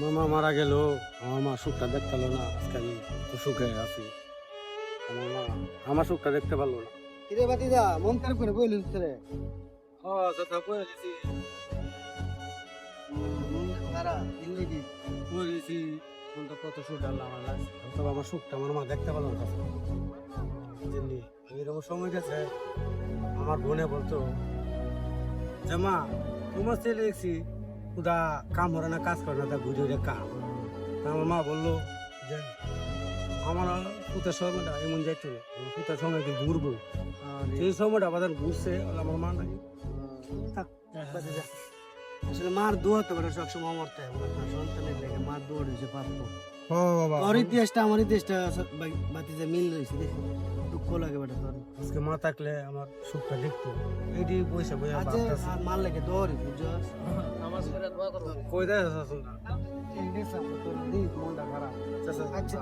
মামা মারা গেল আমার মা সুখটা দেখতে পারল না আজকে আমি তো সুখে আছি। আমার মা আমার সুখটা দেখতে পারল না। কিরে বাতিদা মন খারাপ করে বইলি রে। হ্যাঁ বলেছি কত সুখ আল্লাহ আমার লাগছে তবে আমার সুখটা আমার মা দেখতে পারল না। এরকম সময় গেছে আমার বোনে বলতো যে মা তোমার ছেলে দেখছি ওটা কাম করে না কাজ করে না তা ঘুরে ঘুরে কাম। আমার মা বলল যে আমার পুতের সময়টা এমন যাইতো পুতের সময় কি ঘুরবো। সেই সময়টা আমাদের ঘুরছে আমার মা নাই। থাক, বাতিজা। আসলে মার দোয়া তো সবসময় মরতে হয় সন্তানের লেগে মার দোয়া দিয়েছে পারব ও বাবা তোর ইতিহাসটা আমার ইতিহাসটা বাতিজা মিল রয়েছে দেখি দুঃখ লাগে বেটা তোর। আজকে মা থাকলে আমার সুখটা দেখতো। এইটি বসে বসে আজ ভাবতাছি আর মার লেগে দৌড়ি বুঝছস? কই দেয় আছে তোর দিক মনটা খারাপ। চাচা আচ্ছা।